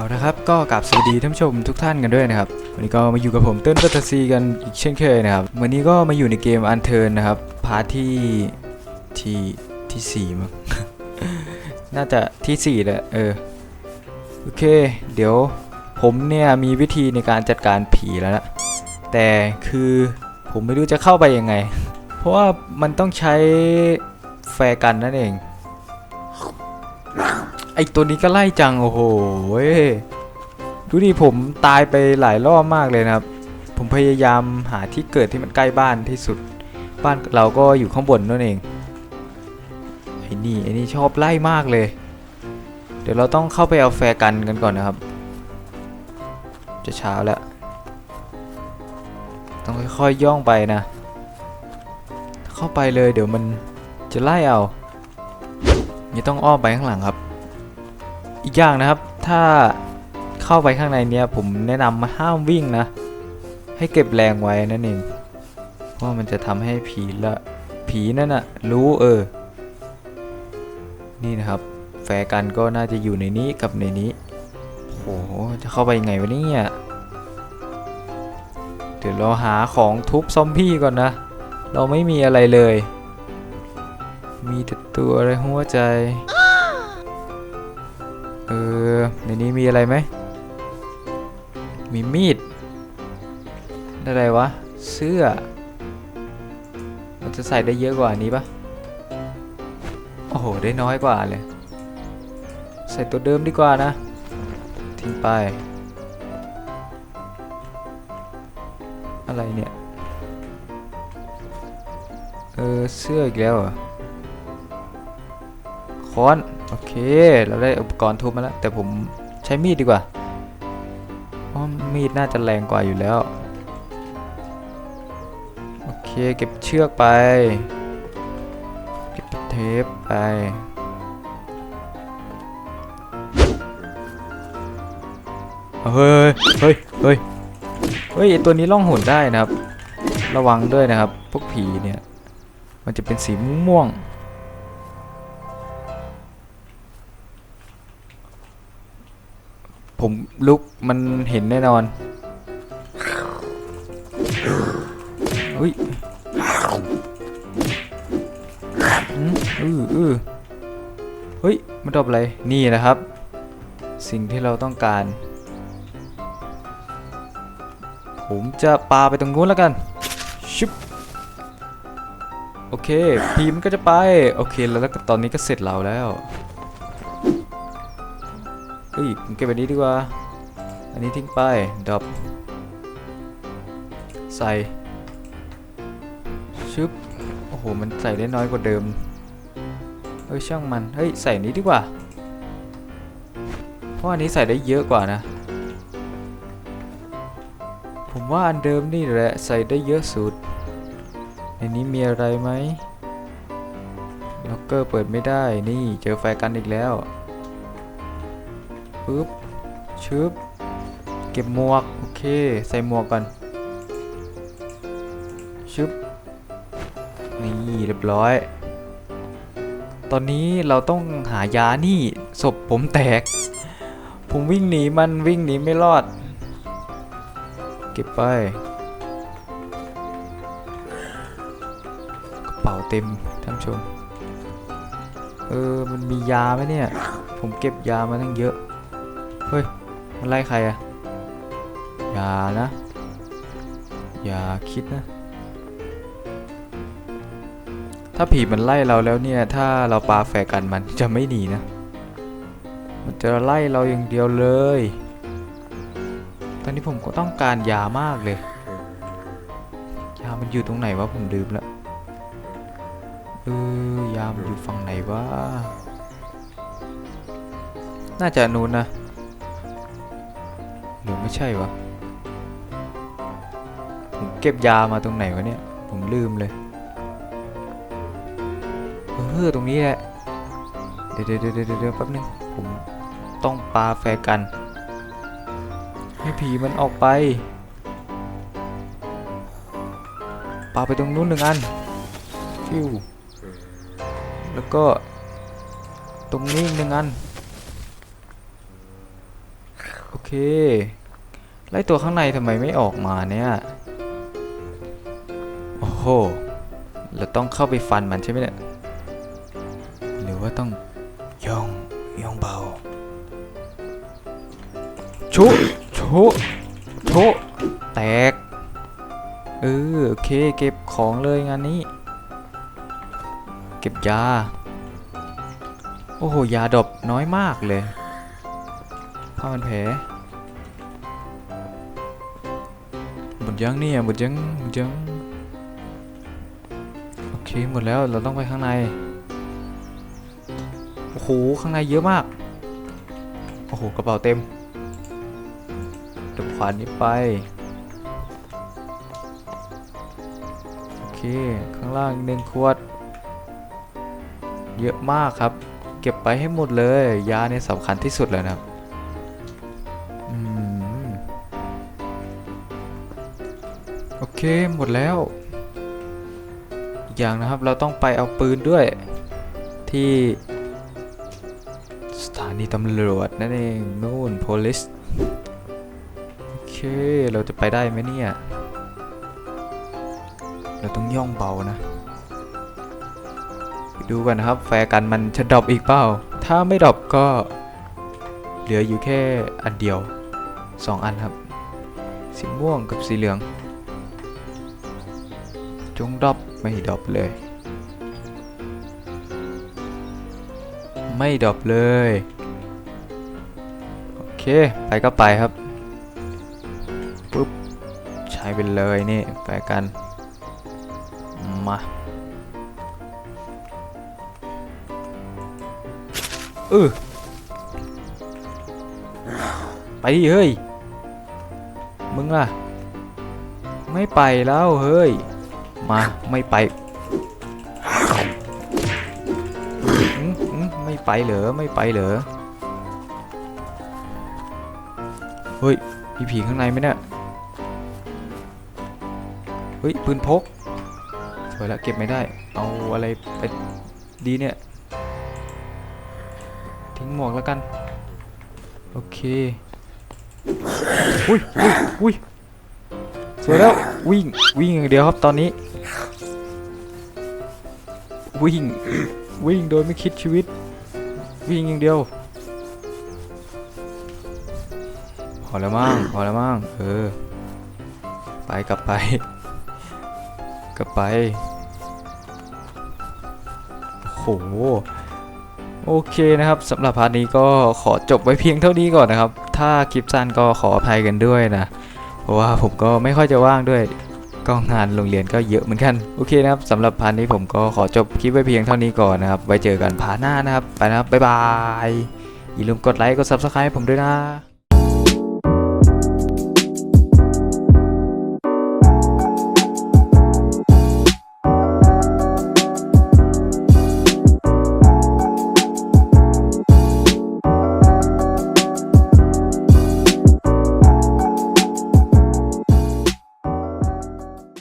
เอาละครับก็กลับสวัสดีท่านผู้ชมทุกท่านกันด้วยนะครับ วันนี้ก็มาอยู่กับผมเต้นปัตซีกันอีกเช่นเคยนะครับ วันนี้ก็มาอยู่ในเกมอันเทิร์นนะครับ พาร์ทที่ที่ที่สี่มั้งน่าจะที่สี่แหละเออโอเค เดี๋ยวผมเนี่ยมีวิธีในการจัดการผีแล้วนะแต่คือผมไม่รู้จะเข้าไปยังไง เพราะว่ามันต้องใช้แฟร์กันนั่นเอง อตัวนี้ก็ไล่จัง โอ้โหดูดิผมตายไปหลายรอบมากเลยนะครับ ผมพยายามหาที่เกิดที่มันใกล้บ้านที่สุด บ้านเราก็อยู่ข้างบนนั่นเอง ไอ้นี่ไอ้นี่ชอบไล่มากเลย เดี๋ยวเราต้องเข้าไปเอาแฟร์กันกันก่อนนะครับ จะเช้าแล้ว ต้องค่อยๆย่องไปนะ เข้าไปเลยเดี๋ยวมันจะไล่เอานี่ต้องอ้อมไปข้างหลังครับ อีกอย่างนะครับ ถ้าเข้าไปข้างในเนี้ยผมแนะนำมาห้ามวิ่งนะ ให้เก็บแรงไว้นั่นเอง เพราะมันจะทำให้ผีละผีนั่นน่ะรู้เออ นี่นะครับ แฟกันก็น่าจะอยู่ในนี้กับในนี้โอ้โหจะเข้าไปยังไงวะเนี่ยเดี๋ยวเราหาของทุบซอมบี้ก่อนนะ เราไม่มีอะไรเลย มีแต่ตัวอะไรหัวใจ ออในนี้มีอะไรไหม มีมีด อะไรวะ เสื้อ มันจะใส่ได้เยอะกว่านี้ปะโอ้โห ได้น้อยกว่าเลย ใส่ตัวเดิมดีกว่านะ ทิ้งไป อะไรเนี่ย เออ เสื้ออีกแล้วเหรอ ค้อนโอเค เราได้อุปกรณ์ทุบมาแล้ว แต่ผมใช้มีดดีกว่าเพราะมีดน่าจะแรงกว่าอยู่แล้ว โอเคเก็บเชือกไป เก็บเทปไปเฮ้ยเฮ้ยเฮ้ยเฮ้ยไอตัวนี้ล่องหนได้นะครับ ระวังด้วยนะครับ พวกผีเนี่ย มันจะเป็นสีม่วงๆ ผมลุกมันเห็นแน่นอนอุ้ยอืออือเฮ้ยมันตอบอะไร นี่นะครับ สิ่งที่เราต้องการ ผมจะปาไปตรงนู้นแล้วกันชุบโอเค พีมนก็จะไป โอเคแล้วแล้วตอนนี้ก็เสร็จเราแล้ว ฮ้ยผมเก็บอันนี้ดีกว่า อันนี้ทิ้งไปดรอปใส่ชึบโอ้โห มันใส่ได้น้อยกว่าเดิม เฮ้ย ช่างมัน เฮ้ย ใส่นี้ดีกว่า เพราะอันนี้ใส่ได้เยอะกว่านะ ผมว่าอันเดิมนี่แหละใส่ได้เยอะสุด ในนี้มีอะไรไหมล็อกเกอร์เปิดไม่ได้ นี่เจอไฟกันอีกแล้ว ปึ๊บชึบเก็บหมวก โอเค ใส่หมวกก่อนชึบนี่เรียบร้อย ตอนนี้เราต้องหายานี่ศพผมแตก ผมวิ่งหนีมันวิ่งหนีไม่รอด เก็บไปกระเป๋าเต็มท่านชม เออ มันมียาไหมเนี่ย ผมเก็บยามาตั้งเยอะ เฮ้ย มันไล่ใครอะอย่านะ อย่าคิดนะ ถ้าผีมันไล่เราแล้วเนี่ย ถ้าเราปาแฝกันมันจะไม่หนีนะ มันจะไล่เราอย่างเดียวเลย ตอนนี้ผมก็ต้องการยามากเลย ยามันอยู่ตรงไหนวะผมลืมละเออยามันอยู่ฝั่งไหนวะ น่าจะนู้นนะ ไม่ใช่วะผมเก็บยามาตรงไหนวะเนี่ย ผมลืมเลยเออตรงนี้แหละ เดี๋ยวเดี๋ยวเดี๋ยวเดี๋ยวแป๊บนึง ผมต้องปาแฟกัน ให้ผีมันออกไป ปาไปตรงนู้นหนึ่งอัน ฟิว แล้วก็ ตรงนี้อีกหนึ่งอัน โอเค ไล่ตัวข้างในทำไมไม่ออกมาเนี่ย โอ้โห เราต้องเข้าไปฟันมันใช่ไหมเนี่ย หรือว่าต้องย่องย่องเบา ชุชุชุแตก เออโอเคเก็บของเลยงานนี้ เก็บยา โอ้โห ยาดรอปน้อยมากเลยผ้ามันแผล ยังเนี่ยหมดยังหมดยังโอเคหมดแล้วเราต้องไปข้างในโอ้โหข้างในเยอะมากโอ้โหกระเป๋าเต็มเดี๋ยวขวานนี้ไปโอเคข้างล่างหนึ่งขวด เยอะมากครับ เก็บไปให้หมดเลยยาเนี่ยสำคัญที่สุดเลยนะครับ เคหมดแล้วอีกอย่างนะครับเราต้องไปเอาปืนด้วย ที่สถานีตำรวจนั่นเองนู่น police โอเคเราจะไปได้ไหมเนี่ย เราต้องย่องเบานะดูกันนะครับ แฟร์กันมันจะดรอปอีกเปล่า ถ้าไม่ดรอปก็เหลืออยู่แค่อันเดียว 2 อันครับ สีม่วงกับสีเหลือง จงดรอปไม่ดรอปเลย ไม่ดรอปเลย โอเค ไปก็ไปครับ ปุ๊บ ใช้ไปเลยนี่แฟร์กัน มาเออไปดิเฮ้ย มึงล่ะ ไม่ไปแล้วเฮ้ย มาไม่ไปไม่ไปเหรอไม่ไปเหรอเฮ้ยมีผีข้างในไหมเนี่ยเฮ้ยปืนพกสวยแล้วเก็บไม่ได้ เอาอะไรไปดีเนี่ย ทิ้งหมวกแล้วกัน โอเคอุ้ยอุ้ยอุ้ยสวยแล้ววิ่งวิ่งอย่างเดียวครับตอนนี้ วิ่ง วิ่งโดยไม่คิดชีวิต วิ่งอย่างเดียว พอแล้วมั้งพอแล้วมั้งเออ ไปกลับไป กลับไปโหโอเคนะครับสำหรับพาร์ทนี้ก็ขอจบไว้เพียงเท่านี้ก่อนนะครับ ถ้าคลิปสั้นก็ขออภัยกันด้วยนะ เพราะว่าผมก็ไม่ค่อยจะว่างด้วย ก็งานโรงเรียนก็เยอะเหมือนกัน โอเคนะครับสำหรับพาร์ทนี้ผมก็ขอจบคลิปไว้เพียงเท่านี้ก่อนนะครับ ไว้เจอกันพาร์ทหน้านะครับ ไปนะครับ บ๊ายบาย อย่าลืมกดไลค์ กด subscribe ให้ผมด้วยนะ